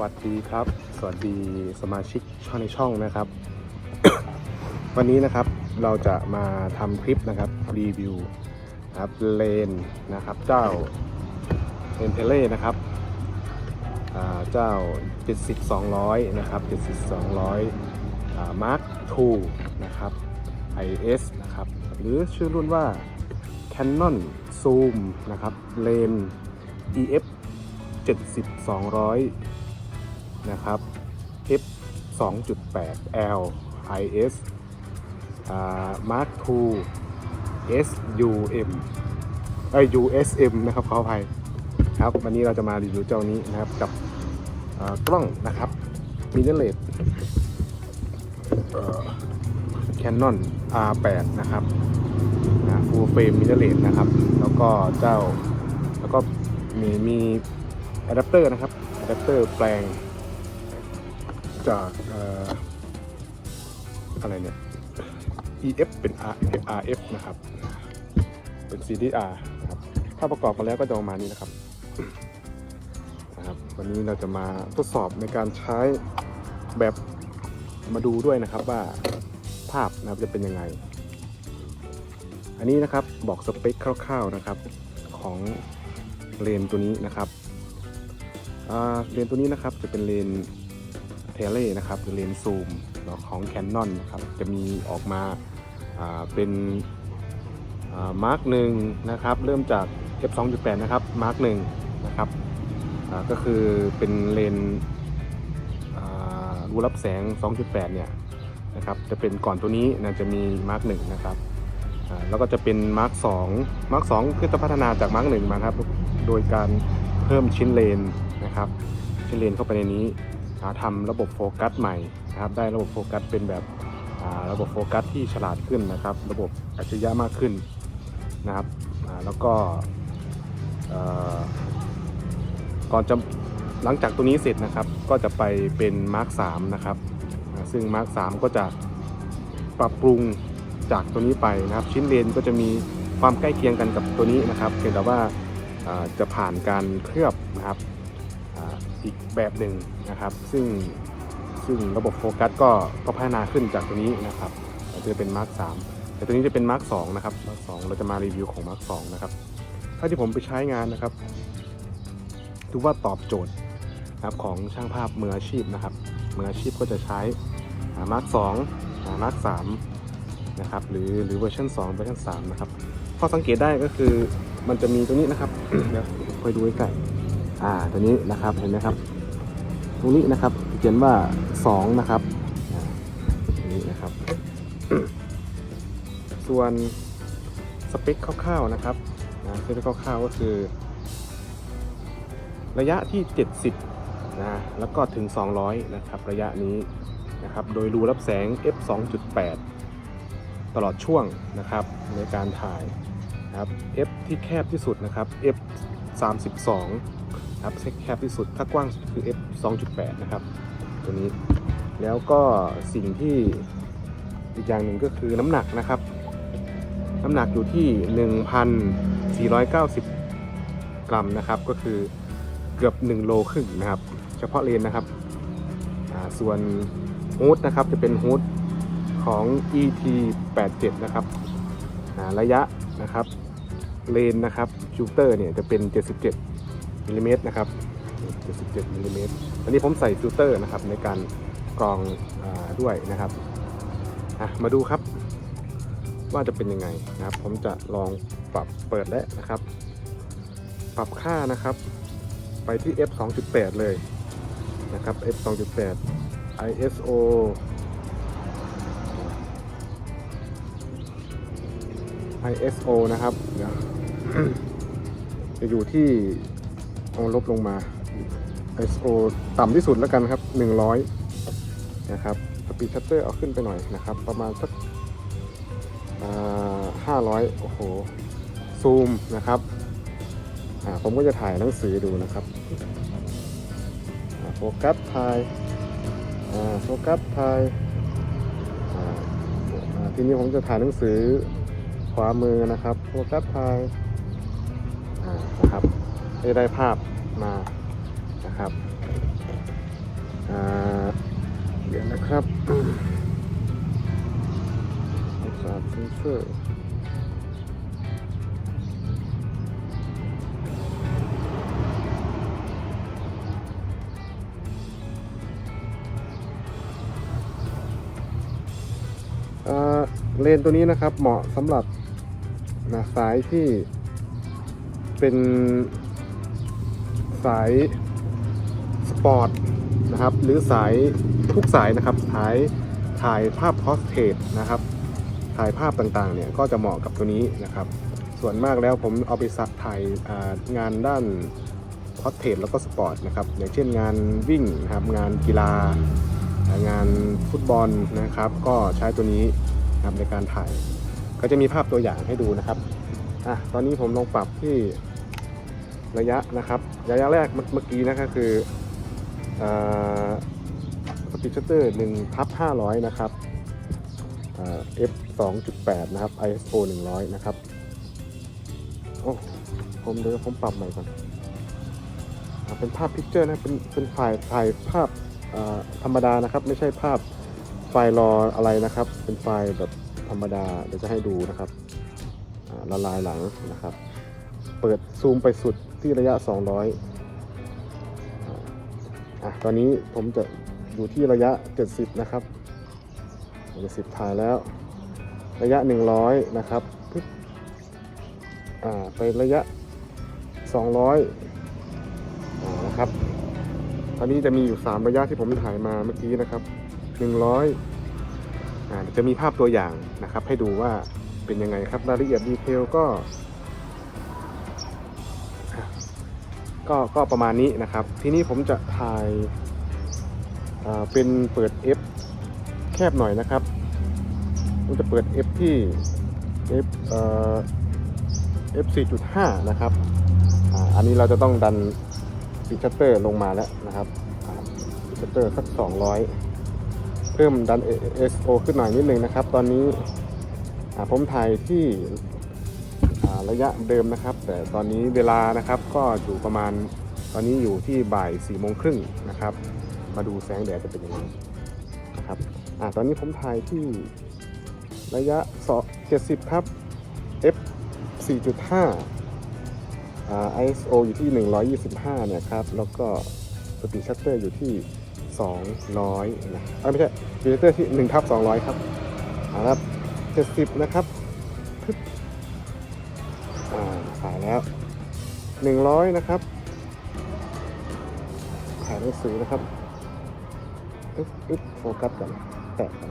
วัสดีครับ สวัสดีสมาชิกช่องในช่องนะครับ วันนี้นะครับเราจะมาทำคลิปนะครับรีวิวครับเลนนะครับเจ้าเลนเทเล่นะครับอ่าเจ้า 70 200 นะครับ 70 200อ่า Mark II นะครับ IS นะครับ หรือชื่อรุ่นว่า Canon Zoom นะครับเลน EF 70 200 นะครับ F 2.8 L IS อ่า Mark II SUM เอ้ย USM นะครับขออภัยครับวันนี้เราจะมารีวิวเจ้านี้นะครับกับกล้องนะครับมิเนเลต Canon R8 นะครับนะ Full Frame Mirrorless นะครับ แล้วก็เจ้า แล้วก็มีมีอะแดปเตอร์นะครับอะแดปเตอร์แปลง จากอะไรเนี่ย EF เป็น RF นะครับ เป็น CDR นะครับ ถ้าประกอบกันแล้วก็จะประมาณนี้นะครับนะครับ วันนี้เราจะมาทดสอบในการใช้แบบมาดูด้วยนะครับว่าภาพนะครับจะเป็นยังไง อันนี้นะครับบอกสเปคคร่าวๆนะครับของเลนตัวนี้นะครับเลนตัวนี้นะครับจะเป็นเลน เทเลนะครับหรือเลนส์ซูมของ Canon นะครับจะมีออกมาเป็นมาร์กหนึ่งนะครับเริ่มจาก f 2.8นะครับมาร์กหนึ่งนะครับก็คือเป็นเลนส์รูรับแสง 2.8 เนี่ยนะครับจะเป็นก่อนตัวนี้นะจะมีมาร์กหนึ่งนะครับแล้วก็จะเป็นมาร์กสองมาร์กสองคือจะพัฒนาจากมาร์กหนึ่งมาครับโดยการเพิ่มชิ้นเลนนะครับชิ้นเลนเข้าไปในนี้ อ่าทำระบบโฟกัสใหม่นะครับ ได้ระบบโฟกัสเป็นแบบระบบโฟกัสที่ฉลาดขึ้นนะครับ ระบบอัจฉริยะมากขึ้นนะครับแล้วก็ก่อนจะหลังจากตัวนี้เสร็จนะครับ ก็จะไปเป็นมาร์กสามนะครับ ซึ่งมาร์กสามก็จะปรับปรุงจากตัวนี้ไปนะครับ ชิ้นเลนก็จะมีความใกล้เคียงกันกับตัวนี้นะครับเพียงแต่ว่าจะผ่านการเคลือบนะครับ อีกแบบหนึ่งนะครับ ซึ่งซึ่งระบบโฟกัสก็ก็พัฒนาขึ้นจากตัวนี้นะครับจะเป็นมาร์กสแต่ตัวนี้จะเป็นมาร์กสนะครับมาร์กสเราจะมารีวิวของมาร์กสนะครับถ้าที่ผมไปใช้งานนะครับถือว่าตอบโจทย์นะครับของช่างภาพมืออาชีพนะครับมืออาชีพก็จะใช้มาร์กสองมาร์กสามนะครับหรือหรือเวอร์ชัน2เวอร์ชัน3นะครับข้อสังเกตได้ก็คือมันจะมีตัวนี้นะครับเดี๋ยวคอยดูใกล้ อ่าตัวนี้นะครับเห็นไหมครับ ตรงนี้นะครับเขียนว่า 2 นะครับนี้นะครับ ส่วนสเปคคร่าวๆนะครับนะสเปคคร่าวๆก็คือ ระยะที่ 70นะแล้วก็ถึง 200 นะครับ ระยะนี้นะครับ โดยรูรับแสง f 2.8 ตลอดช่วงนะครับในการถ่ายนะครับ f ที่แคบที่สุดนะครับ f 32 ครับแคบที่สุด ถ้ากว้างสุดคือ f 2.8 นะครับ ตัวนี้ แล้วก็สิ่งที่อีกอย่างหนึ่งก็คือน้ำหนักนะครับ น้ำหนักอยู่ที่ 1,490 กรัมนะครับ ก็คือเกือบ 1 โลครึ่งนะครับ เฉพาะเลนนะครับ ส่วนฮูดนะครับจะเป็นฮูดของ ET 87นะครับระยะนะครับเลนนะครับชูเตอร์เนี่ยจะเป็น 77 มิลลิเมตรนะครับ 77มิลลิเมตรอันนี้ผมใส่ฟิลเตอร์นะครับในการกรองอด้วยนะครับมาดูครับ ว่าจะเป็นยังไงนะครับ ผมจะลองปรับเปิดแล้วนะครับ ปรับค่านะครับ ไปที่ f 2.8 เลยนะครับ f 2.8 ISO ISO นะครับจะอยู่ที่ เอาลบลงมา ISO ต่ำที่สุดแล้วกันครับ 100 นะครับสปีดชัตเตอร์เอาขึ้นไปหน่อยนะครับ ประมาณสักห้าร้อยโอ้โห ซูมนะครับ ผมก็จะถ่ายหนังสือดูนะครับโฟกัสถ่ายโฟกัสถ่ายทีนี้ผมจะถ่ายหนังสือขวามือนะครับ โฟกัสทาย ได้ได้ภาพมานะครับเดี๋ยวนะครับสาดเซนเซอร์เลนตัวนี้นะครับเหมาะสำหรับนะสายที่เป็น สายสปอร์ตนะครับ หรือสายทุกสายนะครับสายถ่ายภาพพอสเทสนะครับ ถ่ายภาพต่างๆเนี่ยก็จะเหมาะกับตัวนี้นะครับ ส่วนมากแล้วผมเอาไปสักถ่ายงานด้านพอสเทสแล้วก็สปอร์ตนะครับ อย่างเช่นงานวิ่งนะครับงานกีฬางานฟุตบอลนะครับ ก็ใช้ตัวนี้นะครับในการถ่าย ก็จะมีภาพตัวอย่างให้ดูนะครับอะตอนนี้ผมลองปรับที่ ระยะนะครับ ระยะแรกเมื่อกี้นะครับคือสปีดชัตเตอร์1ทับ500 นะครับอ่า f 2.8 นะครับ ISO 100 นะครับ โอ้ผมเดี๋ยวผมปรับใหม่ก่อนอเป็นภาพพิกเจอร์นะ เป็นเป็นไฟล์ถ่ายภาพธรรมดานะครับ ไม่ใช่ภาพไฟล์รออะไรนะครับ เป็นไฟล์แบบธรรมดา เดี๋ยวจะให้ดูนะครับละลายหลังนะครับ เปิดซูมไปสุด ที่ระยะ 200อะตอนนี้ผมจะอยู่ที่ระยะ 70 นะครับ70ถ่ายแล้ว ระยะ 100 นะครับปึ๊บอ่าไประยะ 200นะครับ ตอนนี้จะมีอยู่ 3 ระยะที่ผมถ่ายมาเมื่อกี้นะครับ 100อ่าจะมีภาพตัวอย่างนะครับ ให้ดูว่าเป็นยังไงครับรายละเอียดดีเทลก็ ก็ก็ประมาณนี้นะครับ ทีนี้ผมจะถ่ายอ่าเป็นเปิด F แคบหน่อยนะครับผมจะเปิด F ที่ F เอ่อ F 4.5 นะครับออันนี้เราจะต้องดันฟีชัตเตอร์ลงมาแล้วนะครับฟีชัตเตอร์สัก 200 เพิ่มดัน SO ขึ้นหน่อยนิดนึงนะครับ ตอนนี้ผมถ่ายที่ระยะเดิมนะครับ แต่ตอนนี้เวลานะครับก็อยู่ประมาณตอนนี้อยู่ที่บ่าย4โมงครึ่งนะครับ มาดูแสงแดดจะเป็นยังไงนะครับอ่าตอนนี้ผมถ่ายที่ระยะ70 ครับ f 4.5อ่า ISO อยู่ที่ 125 เนี่ยครับ แล้วก็สปีดชัตเตอร์อยู่ที่ 200 นะอ้ยไม่ใช่สปีดชัตเตอร์ที่1ทับ200 ครับอ่าครับ70 นะครับ 100 นะครับถ่ายหนังสือนะครับอึ๊บอึ๊บโฟกัสกันแตะกัน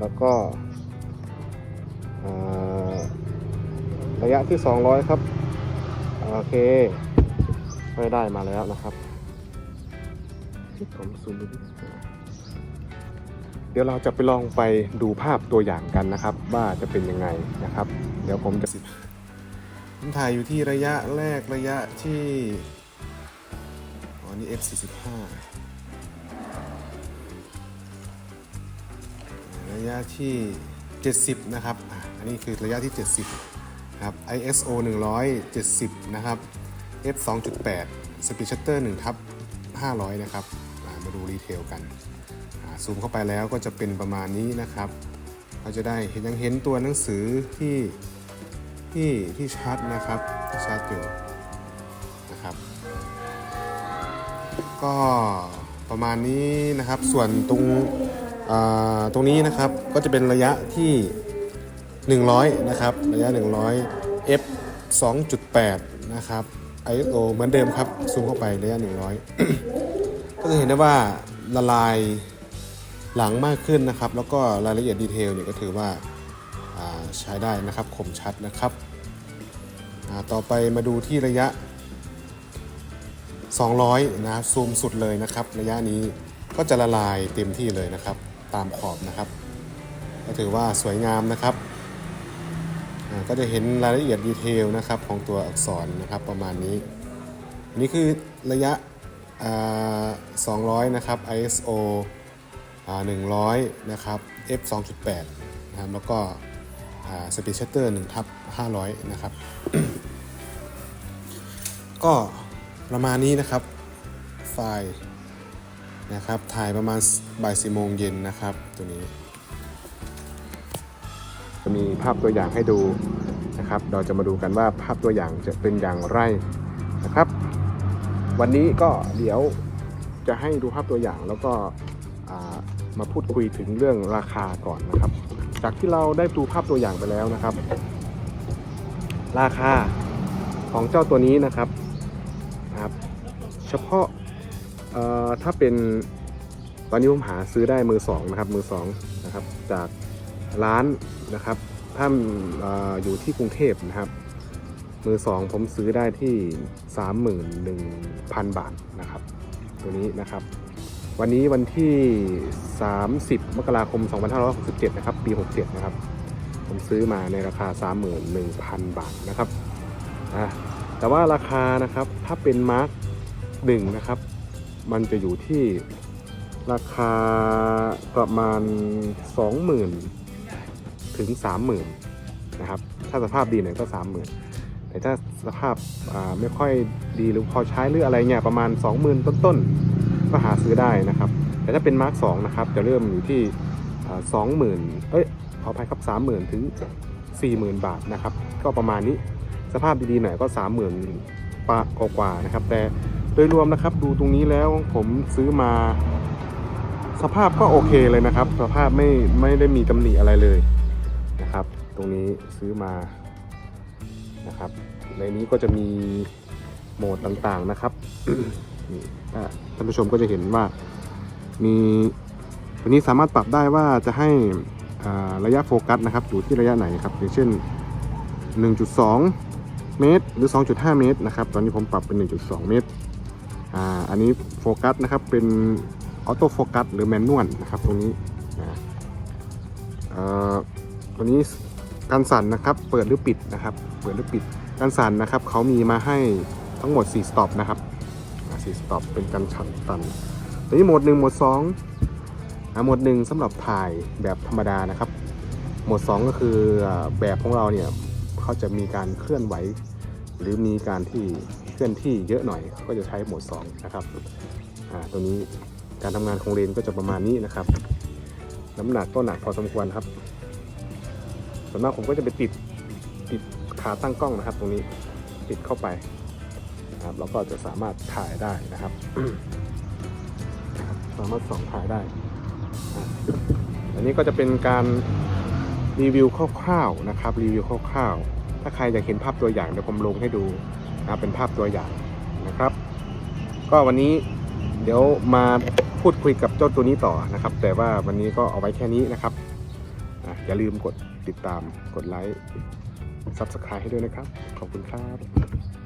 แล้วก็ระยะที่ 200 ครับ โอเคไม่ได้มาแล้วนะครับผมซูมเดี๋ยวเราจะไปลองไปดูภาพตัวอย่างกันนะครับ ว่าจะเป็นยังไงนะครับ เดี๋ยวผมจะ ผมถ่ายอยู่ที่ระยะแรกระยะที่อ๋อนี่ F45 ระยะที่ 70 นะครับ อันนี้คือระยะที่ 70 นะครับ ISO 170 นะครับ f 2.8 Speed Shutter 1ทับ500 นะครับอะมาดูรีเทลกัน ซูมเข้าไปแล้วก็จะเป็นประมาณนี้นะครับ เราจะได้เห็นยังเห็นตัวหนังสือที่ ที่ที่ชัดนะครับชัดอยู่นะครับ ก็ประมาณนี้นะครับส่วนตรงตรงนี้นะครับก็จะเป็นระยะที่ 100 นะครับ ระยะ 100 f 2.8 นะครับ ISO เหมือนเดิมครับ ซูมเข้าไประยะ 100 ก็จะเห็นได้ว่าละลายหลังมากขึ้นนะครับ แล้วก็รายละเอียดดีเทลเนี่ยก็ถือว่า ใช้ได้นะครับคมชัดนะครับต่อไปมาดูที่ระยะ 200 นะครับซูมสุดเลยนะครับ ระยะนี้ก็จะละลายเต็มที่เลยนะครับ ตามขอบนะครับ ก็ถือว่าสวยงามนะครับก็จะเห็นรายละเอียดดีเทลนะครับของตัวอักษรนะครับประมาณนี้นี่คือระยะอ่า200 นะครับ ISO อ่า100 นะครับ f 2.8 นะครับแล้วก็ อ่า Speed Shutter 1ทับ500นะครับ ก็ประมาณนี้นะครับ ไฟนะครับ ถ่ายประมาณบ่ายสี่โมงเย็นนะครับ ตัวนี้ จะมีภาพตัวอย่างให้ดูนะครับ เราจะมาดูกันว่าภาพตัวอย่างจะเป็นอย่างไรนะครับ วันนี้ก็เดี๋ยวจะให้ดูภาพตัวอย่างแล้วก็มาพูดคุยถึงเรื่องราคาก่อนนะครับ จากที่เราได้ดูภาพตัวอย่างไปแล้วนะครับ ราคาของเจ้าตัวนี้นะครับนะครับ เฉพาะเอ่อถ้าเป็นตอนนี้ผมหาซื้อได้มือสองนะครับมือสองนะครับจากร้านนะครับ ถ้าอออยู่ที่กรุงเทพนะครับ มือสองผมซื้อได้ที่ 31,000 บาทนะครับ ตัวนี้นะครับ วันนี้วันที่ 30 มกราคม 2567 นะครับ ปี 67 นะครับ ผมซื้อมาในราคา 31,000 บาทนะครับแต่ว่าราคานะครับถ้าเป็นมาร์กหนึ่งนะครับ มันจะอยู่ที่ราคาประมาณ 20,000 ถึง 30,000 นะครับ ถ้าสภาพดีหน่อยก็ 30,000 แต่ถ้าสภาพไม่ค่อยดีหรือพอใช้หรืออะไรเนี่ยประมาณ 20,000 ต้นๆ ก็หาซื้อได้นะครับ แต่ถ้าเป็นมาร์ก2นะครับจะเริ่มอยู่ที่สองหมื่นเอ้ยขออภัยครับ30,000ถึง40,000บาทนะครับ ก็ประมาณนี้สภาพดีๆหน่อยก็30,000ปะกว่าๆนะครับ แต่โดยรวมนะครับดูตรงนี้แล้วผมซื้อมา สภาพก็โอเคเลยนะครับ สภาพไม่ไม่ได้มีตำหนิอะไรเลยนะครับ ตรงนี้ซื้อมานะครับ ในนี้ก็จะมีโหมดต่างๆนะครับ นี่ท่านผู้ชมก็จะเห็นว่ามีตัวนี้สามารถปรับได้ว่าจะให้ระยะโฟกัสนะครับอยู่ที่ระยะไหนครับอย่างเช่น 1.2 เมตร หรือ 2.5 เมตรนะครับ ตอนนี้ผมปรับเป็น 1.2 เมตรอ่าอันนี้โฟกัสนะครับเป็นออโต้โฟกัสหรือแมนนวลนะครับตรงนี้นะเอ่อตัวนี้การสั่นนะครับเปิดหรือปิดนะครับ เปิดหรือปิดการสั่นนะครับเขามีมาให้ทั้งหมด 4 สต็อปนะครับ อ่สต็อปเป็นการชันตันตัวนี้โหมด 1 โหมด2อโหมด 1สำหรับถ่ายแบบธรรมดานะครับ โหมด 2 ก็คือแบบของเราเนี่ยเขาจะมีการเคลื่อนไหว หรือมีการที่เคลื่อนที่เยอะหน่อยเขาก็จะใช้โหมด 2 นะครับตัวนี้การทำงานของเลนก็จะประมาณนี้นะครับ น้ำหนักก็หนักพอสมควรครับส่วนมากผมก็จะไปติดติดขาตั้งกล้องนะครับ ตรงนี้ติดเข้าไป นะครับแล้วก็จะสามารถถ่ายได้นะครับ สามารถส่องถ่ายได้ อันนี้ก็จะเป็นการรีวิวคร่าวๆนะครับรีวิวคร่าวๆ ถ้าใครอยากเห็นภาพตัวอย่างเดี๋ยวผมลงให้ดูนะเป็นภาพตัวอย่างนะครับ ก็วันนี้เดี๋ยวมาพูดคุยกับเจ้าตัวนี้ต่อนะครับ แต่ว่าวันนี้ก็เอาไว้แค่นี้นะครับอะอย่าลืมกดติดตามกดไลค์ Subscribe ให้ด้วยนะครับ ขอบคุณครับ